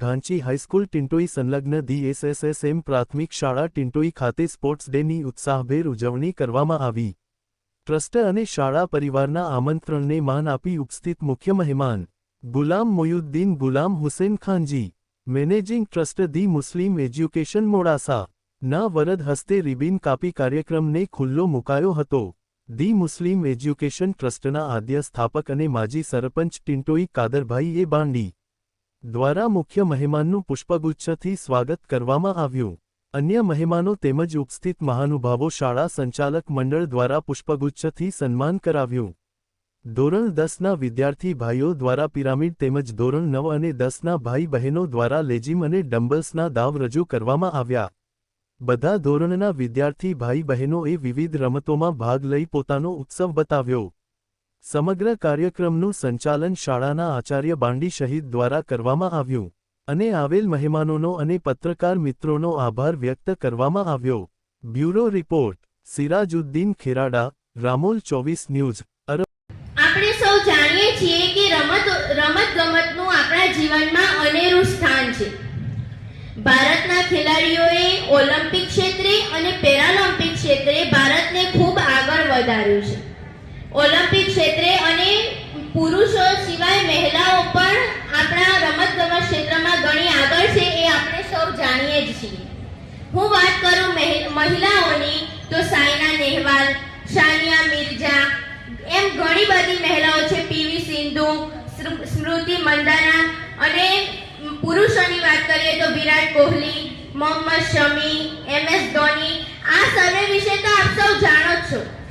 ધાંચી high school Tintoi સંલગ્ન the એસએસએસએમ પ્રાથમિક શાળા ટિન્ટોઈ ખાતે સ્પોર્ટ્સ ડેની ઉત્સાહભેર ઉજવણી કરવામાં આવી. ટ્રસ્ટ અને શાળા પરિવારના આમંત્રણને માન આપી ઉપસ્થિત મુખ્ય મહેમાન Ghulam Mohiuddin Ghulam Hussain Khanji, managing trust the Muslim education Modasa, ના વરદ હસ્તે રિબિન કાપી કાર્યક્રમને ખુલ્લો મુકાયો હતો. ધી મુસ્લિમ એજ્યુકેશન ટ્રસ્ટના આદ્ય સ્થાપક અને માજી સરપંચ ટિન્ટોઈ કાદરભાઈ એ બાંડી. દ્વારા મુખ્ય મહેમાનનું પુષ્પગુચ્છથી સ્વાગત કરવામાં આવ્યું. અન્ય મહેમાનો તેમજ ઉપસ્થિત મહાનુભાવો શાળા સંચાલક મંડળ દ્વારા પુષ્પગુચ્છથી સન્માન કરાવ્યું. ધોરણ દસના વિદ્યાર્થી ભાઈઓ દ્વારા પિરામિડ તેમજ ધોરણ નવ અને દસના ભાઈ બહેનો દ્વારા લેજિમ અને ડમ્બલ્સના દાવ રજૂ કરવામાં આવ્યા. બધા ધોરણના વિદ્યાર્થી ભાઈ બહેનોએ વિવિધ રમતોમાં ભાગ લઈ પોતાનો ઉત્સવ બતાવ્યો. સમગ્ર કાર્યક્રમનું સંચાલન શાળાના આચાર્ય બાંડી શહીદ દ્વારા કરવામાં આવ્યું અને આવેલ મહેમાનોનો અને પત્રકાર મિત્રોનો આભાર વ્યક્ત કરવામાં આવ્યો. બ્યુરો રિપોર્ટ, સિરાજુદ્દીન ખેરાડા, રામોલ ચોવીસ ન્યૂઝ આપણે સૌ જાણીએ છીએ કે રમત રમત ગમતનું આપણા જીવનમાં અનેરું સ્થાન છે. ભારતના ખેલાડીઓએ ઓલિમ્પિક ક્ષેત્રે અને પેરાલિમ્પિક ક્ષેત્રે ભારતને ખૂબ આગળ વધાર્યું છે ઓલિમ્પિક ક્ષેત્રે અને પુરુષો સિવાય મહિલાઓ પણ આપણા રમતગમત ક્ષેત્રમાં ઘણી આગળ છે એ આપણે સૌ જાણીએ જ છીએ. હું વાત કરું મહિ- મહિલાઓની, તો સાયના નેહવાલ, સાનિયા મિર્ઝા, એમ ઘણી બધી મહિલાઓ છે પીવી સિંધુ સ્મૃતિ મંદાના અને પુરુષોની વાત કરીએ તો વિરાટ કોહલી, મોહમ્મદ શમી, એમ એસ ધોની, આ સર્વે વિશે તો આપ સૌ જાણો જ છો.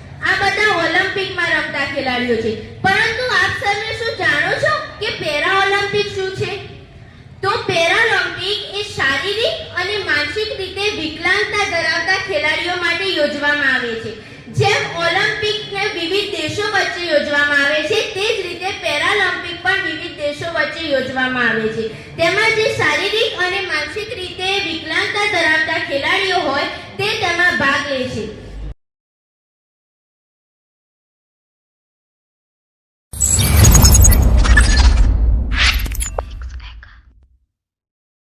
ઓલિમ્પિકમાં રમતા ખેલાડીઓ છે. પરંતુ આપ સર્વે શું જાણો છો કે પેરા ઓલિમ્પિક શું છે? તો પેરાલિમ્પિક એ શારીરિક અને માનસિક રીતે વિકલાંગતા ધરાવતા ખેલાડીઓ માટે યોજવામાં આવે છે. જેમ ઓલિમ્પિકને વિવિધ દેશો વચ્ચે યોજવામાં આવે છે, તે જ રીતે પેરાલિમ્પિક પણ વિવિધ દેશો વચ્ચે યોજવામાં આવે છે. તેમાં જે શારીરિક અને માનસિક રીતે વિકલાંગતા ધરાવતા ખેલાડીઓ હોય, તે તેમાં ભાગ લે છે.